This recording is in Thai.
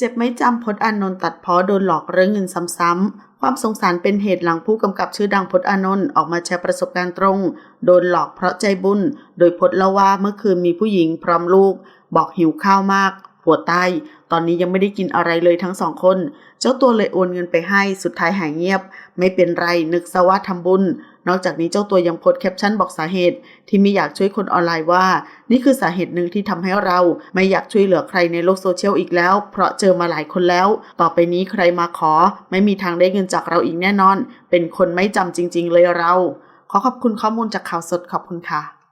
จ็บไม่จำพจน์อานนท์ตัดเพ้อโดนหลอกเรื่องเงินซ้ำๆ ความสงสารเป็นเหตุหลังผู้กำกับชื่อดังพจน์อานนท์ออกมาแชร์ประสบการณ์ตรง โดนหลอกเพราะใจบุญ โดยพจน์เล่าว่าเมื่อคืนมีผู้หญิงพร้อมลูก บอกหิวข้าวมากปวดไตตอนนี้ยังไม่ได้กินอะไรเลยทั้งสองคน เจ้าตัวเลยโอนเงินไปให้ สุดท้ายหายเงียบ ไม่เป็นไร นึกซะว่าทำบุญ นอกจากนี้เจ้าตัวยังโพสแคปชั่นบอกสาเหตุ ที่ไม่อยากช่วยคนออนไลน์ว่า นี่คือสาเหตุหนึ่งที่ทำให้เราไม่อยากช่วยเหลือใครในโลกโซเชียลอีกแล้ว เพราะเจอมาหลายคนแล้ว ต่อไปนี้ใครมาขอ ไม่มีทางได้เงินจากเราอีกแน่นอน เป็นคนไม่จำจริง ๆ เลยเรา ขอขอบคุณข้อมูลจากข่าวสดขอบคุณค่ะ